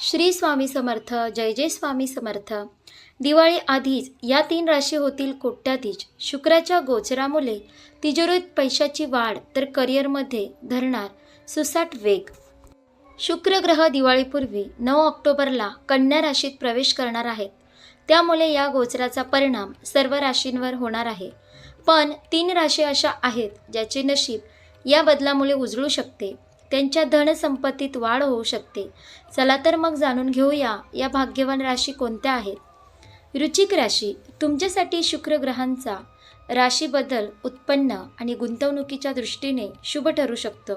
श्री स्वामी समर्थ जय जय स्वामी समर्थ. दिवाळी आधीच या तीन राशी होतील कोट्याधीश. शुक्राच्या गोचरामुळे तिजोरीत पैशाची वाढ तर करिअरमध्ये धरणार सुसाट वेग. शुक्र ग्रह दिवाळीपूर्वी नऊ ऑक्टोबरला कन्या राशीत प्रवेश करणार आहेत. त्यामुळे या गोचराचा परिणाम सर्व राशींवर होणार आहे. पण तीन राशी अशा आहेत ज्याचे नशीब या बदलामुळे उजळू शकते. त्यांच्या धनसंपत्तीत वाढ होऊ शकते. चला तर मग जाणून घेऊया या भाग्यवान राशी कोणत्या आहेत. रुचिक राशी तुमच्यासाठी शुक्र ग्रहांचा राशी बदल उत्पन्न आणि गुंतवणुकीच्या दृष्टीने शुभ ठरू शकतो.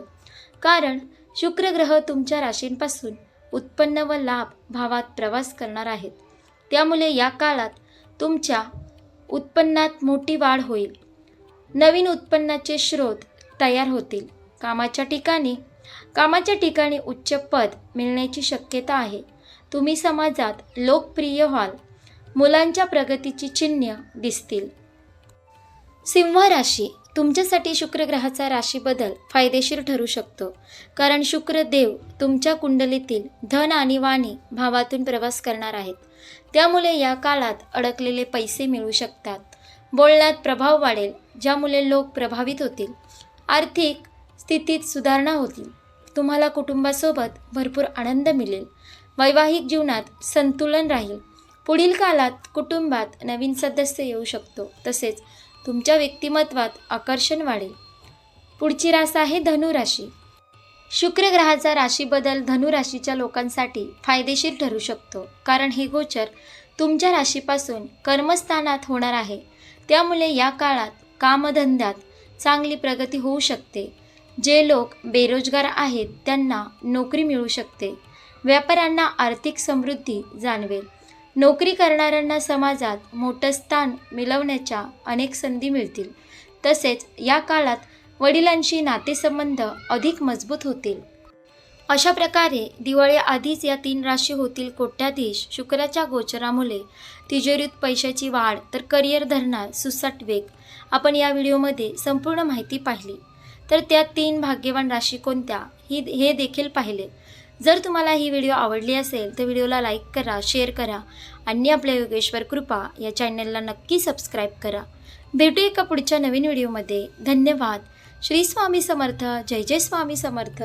कारण शुक्र ग्रह तुमच्या राशींपासून उत्पन्न व लाभ भावात प्रवास करणार आहेत. त्यामुळे या काळात तुमच्या उत्पन्नात मोठी वाढ होईल. नवीन उत्पन्नाचे स्रोत तयार होतील. कामाच्या ठिकाणी कामाच्या ठिकाणी उच्च पद मिळण्याची शक्यता आहे. तुम्ही समाजात लोकप्रिय व्हाल. मुलांच्या प्रगतीची चिन्ह दिसतील. सिंह राशी. तुमच्यासाठी शुक्रग्रहाचा राशी बदल फायदेशीर ठरू शकतो. कारण शुक्र देव तुमच्या कुंडलीतील धन आणि वाणी भावातून प्रवास करणार आहेत. त्यामुळे या काळात अडकलेले पैसे मिळू शकतात. बोलण्यात प्रभाव वाढेल ज्यामुळे लोक प्रभावित होतील. आर्थिक स्थितीत सुधारणा होतील. तुम्हाला कुटुंबासोबत भरपूर आनंद मिळेल. वैवाहिक जीवनात संतुलन राहील. पुढील काळात कुटुंबात नवीन सदस्य येऊ शकतो. तसेच तुमच्या व्यक्तिमत्वात आकर्षण वाढेल. पुढची रास आहे धनुराशी. शुक्र ग्रहाचा राशी बदल धनुराशीच्या लोकांसाठी फायदेशीर ठरू शकतो. कारण हे गोचर तुमच्या राशीपासून कर्मस्थानात होणार आहे. त्यामुळे या काळात कामधंद्यात चांगली प्रगती होऊ शकते. जे लोक बेरोजगार आहेत त्यांना नोकरी मिळू शकते. व्यापाऱ्यांना आर्थिक समृद्धी जाणवेल. नोकरी करणाऱ्यांना समाजात मोठं स्थान मिळवण्याच्या अनेक संधी मिळतील. तसेच या काळात वडिलांशी नातेसंबंध अधिक मजबूत होतील. अशा प्रकारे दिवाळी आधीच या तीन राशी होतील कोट्याधीश शुक्राच्या गोचरामुळे. तिजोरीत पैशाची वाढ तर करिअर धरणार सुसाट वेग. आपण या व्हिडिओमध्ये संपूर्ण माहिती पाहिली. तर त्या तीन भाग्यवान राशी कोणत्या? ही हे देखील पाहिले. जर तुम्हाला ही व्हिडिओ आवडली असेल तर व्हिडिओला लाईक करा शेअर करा आणि आपल्या योगेश्वर कृपा या चॅनलला नक्की सबस्क्राईब करा. भेटू एका पुढच्या नवीन व्हिडिओमध्ये. धन्यवाद. श्री स्वामी समर्थ. जय जय स्वामी समर्थ.